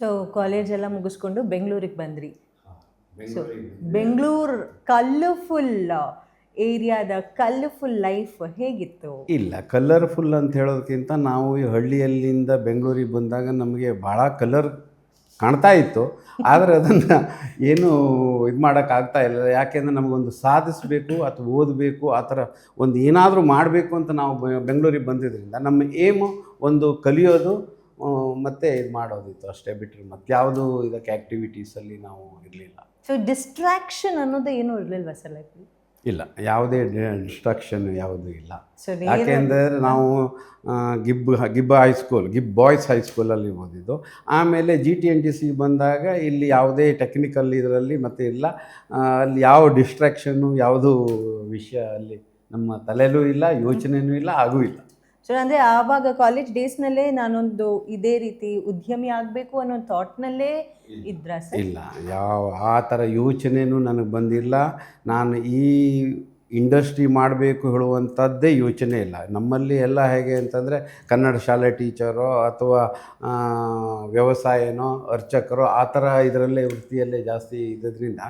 So college ಎಲ್ಲ ಮುಗಿಸ್ಕೊಂಡು ಬೆಂಗಳೂರಿಗೆ ಬಂದ್ರಿ. ಸೊ ಬೆಂಗಳೂರು ಕಲರ್ಫುಲ್ ಏರಿಯಾದ ಕಲರ್ಫುಲ್ ಲೈಫ್ ಹೇಗಿತ್ತು? ಇಲ್ಲ ಕಲರ್ಫುಲ್ ಅಂತ ಹೇಳೋದಕ್ಕಿಂತ ನಾವು ಈ ಹಳ್ಳಿಯಲ್ಲಿಂದ ಬೆಂಗಳೂರಿಗೆ ಬಂದಾಗ ನಮಗೆ ಭಾಳ ಕಲರ್ ಕಾಣ್ತಾ ಇತ್ತು. ಆದರೆ ಅದನ್ನು ಏನು ಇದು ಮಾಡೋಕ್ಕಾಗ್ತಾ ಇಲ್ಲ. ಯಾಕೆಂದರೆ ನಮಗೊಂದು ಸಾಧಿಸಬೇಕು ಅಥವಾ ಓದಬೇಕು ಆ ಥರ ಒಂದು ಏನಾದರೂ ಮಾಡಬೇಕು ಅಂತ ನಾವು ಬೆಂಗಳೂರಿಗೆ ಬಂದಿದ್ದರಿಂದ ನಮ್ಮ ಏಮು ಒಂದು ಕಲಿಯೋದು ಮತ್ತೆ ಇದು ಮಾಡೋದಿತ್ತು ಅಷ್ಟೇ ಬಿಟ್ಟರೆ ಮತ್ಯಾವುದು ಇದಕ್ಕೆ ಆಕ್ಟಿವಿಟೀಸಲ್ಲಿ ನಾವು ಇರಲಿಲ್ಲ. ಸೊ ಡಿಸ್ಟ್ರಾಕ್ಷನ್ ಅನ್ನೋದು ಏನೂ ಇರಲಿಲ್ವಾ ಸರ್ ಲೈಫಲ್ಲಿ ಇಲ್ಲ ಯಾವುದೇ ಡಿಸ್ಟ್ರಾಕ್ಷನ್ ಯಾವುದೂ ಇಲ್ಲ. ಯಾಕೆ ಯಾಕೆಂದರೆ ನಾವು ಗಿಬ್ ಗಿಬ್ ಹೈಸ್ಕೂಲ್ ಗಿಬ್ ಬಾಯ್ಸ್ ಹೈಸ್ಕೂಲಲ್ಲಿ ಓದಿದ್ದು. ಆಮೇಲೆ G T N T C ಬಂದಾಗ ಇಲ್ಲಿ ಯಾವುದೇ ಟೆಕ್ನಿಕಲ್ ಇದರಲ್ಲಿ ಮತ್ತೆ ಇಲ್ಲ. ಅಲ್ಲಿ ಯಾವ ಡಿಸ್ಟ್ರಾಕ್ಷನ್ನು ಯಾವುದೂ ವಿಷಯ ಅಲ್ಲಿ ನಮ್ಮ ತಲೆಯಲ್ಲೂ ಇಲ್ಲ ಯೋಚನೆಯೂ ಇಲ್ಲ ಹಾಗೂ ಇಲ್ಲ. ಸೊ ಅಂದರೆ ಆವಾಗ ಕಾಲೇಜ್ ಡೇಸ್ನಲ್ಲೇ ನಾನೊಂದು ಇದೇ ರೀತಿ ಉದ್ಯಮಿ ಆಗಬೇಕು ಅನ್ನೋ ಥಾಟ್ನಲ್ಲೇ ಇದ್ರ ಸರ್ ಇಲ್ಲ. ಯಾವ ಆ ಥರ ಯೋಚನೆಯೂ ನನಗೆ ಬಂದಿಲ್ಲ. ನಾನು ಈ ಇಂಡಸ್ಟ್ರಿ ಮಾಡಬೇಕು ಹೇಳುವಂಥದ್ದೇ ಯೋಚನೆ ಇಲ್ಲ. ನಮ್ಮಲ್ಲಿ ಎಲ್ಲ ಹೇಗೆ ಅಂತಂದರೆ ಕನ್ನಡ ಶಾಲೆ ಟೀಚರೋ ಅಥವಾ ವ್ಯವಸಾಯನೋ ಅರ್ಚಕರೋ ಆ ಥರ ಇದರಲ್ಲೇ ವೃತ್ತಿಯಲ್ಲೇ ಜಾಸ್ತಿ ಇದ್ದದ್ರಿಂದ